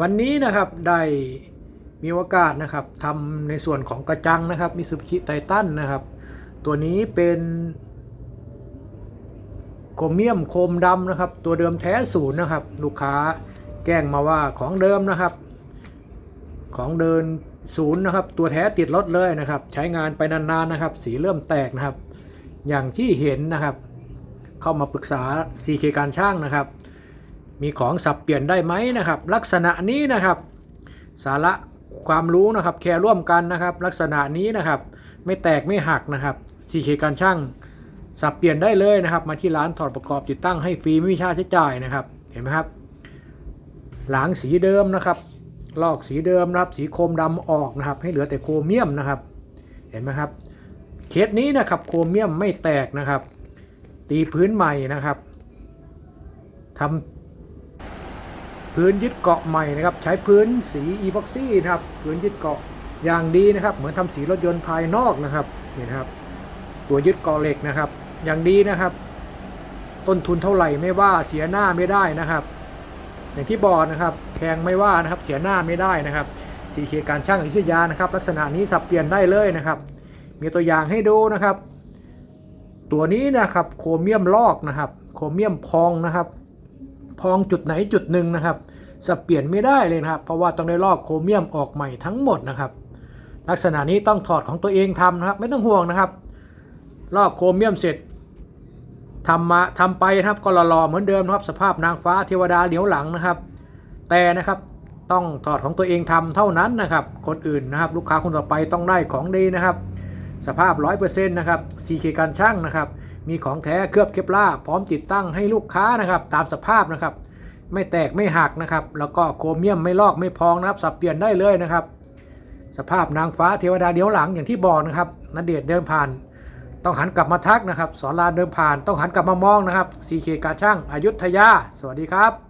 วันนี้นะครับได้มีโอกาสนะครับทำในส่วนของกระจังนะครับมิ t ุบิชิไททันนะครับ ตัวนี้เป็นโครเมียมโคมดำนะครับ ตัวเดิมแท้ศูนย์นะครับ ลูกค้าแกล้งมาว่าของเดิมนะครับ ของเดินศูนย์นะครับ ตัวแท้ติดรถเลยนะครับ ใช้งานไปนานๆนะครับ สีเริ่มแตกนะครับ อย่างที่เห็นนะครับ เข้ามาปรึกษา CK การช่างนะครับ มีของสับเปลี่ยนได้ไหมนะครับ ลักษณะนี้นะครับ สาระความรู้นะครับ แค่ร่วมกันนะครับ ลักษณะนี้นะครับ ไม่แตกไม่หักนะครับ CK การช่างสับเปลี่ยนได้เลยนะครับ มาที่ร้านถอดประกอบติดตั้งให้ฟรีไม่มีค่าใช้จ่ายนะครับ เห็นไหมครับ หลังสีเดิมนะครับ ลอกสีเดิมนะครับ สีโครมดำออกนะครับ ให้เหลือแต่โครเมียมนะครับ เห็นไหมครับ เคสนี้นะครับโครเมียมไม่แตกนะครับ ตีพื้นใหม่นะครับทำ พื้นยึดเกาะใหม่นะครับ ใช้พื้นสีอีพ็อกซี่นะครับ พื้นยึดเกาะอย่างดีนะครับ เหมือนทำสีรถยนต์ภายนอกนะครับนี่นะครับ ตัวยึดเกาะเหล็กนะครับ อย่างดีนะครับ ต้นทุนเท่าไหร่ไม่ว่าเสียหน้าไม่ได้นะครับ อย่างที่บอกนะครับแพงไม่ว่านะครับ เสียหน้าไม่ได้นะครับ สีเคการช่างอยุธยานะครับ ลักษณะนี้สับเปลี่ยนได้เลยนะครับ มีตัวอย่างให้ดูนะครับ ตัวนี้นะครับ โครเมียมลอกนะครับ โครเมียมพองนะครับ พองจุดไหนจุดหนึ่งนะครับสับเปลี่ยนไม่ได้เลยนะครับ เพราะว่าต้องได้ลอกโครเมียมออกใหม่ทั้งหมดนะครับ ลักษณะนี้ต้องถอดของตัวเองทำนะครับ ไม่ต้องห่วงนะครับ ลอกโครเมียมเสร็จทำมาทำไปนะครับก็หล่อๆเหมือนเดิมนะครับ สภาพนางฟ้าเทวดาเหลียวหลังนะครับ แต่นะครับต้องถอดของตัวเองทำเท่านั้นนะครับ คนอื่นนะครับ ลูกค้าคนต่อไปต้องได้ของดีนะครับ สภาพ 100%นะครับ CK การช่างนะครับ มีของแท้เคลือบเคปล่าพร้อมติดตั้งให้ลูกค้านะครับ ตามสภาพนะครับ ไม่แตกไม่หักนะครับ แล้วก็โครเมียมไม่ลอกไม่พองนะครับสับเปลี่ยนได้เลยนะครับ สภาพนางฟ้าเทวดาเดียวหลังอย่างที่บอกนะครับนเดชเดินผ่าน ต้องหันกลับมาทักนะครับสอนรามเดินผ่าน ต้องหันกลับมามองนะครับ CK การช่างอายุทยา สวัสดีครับ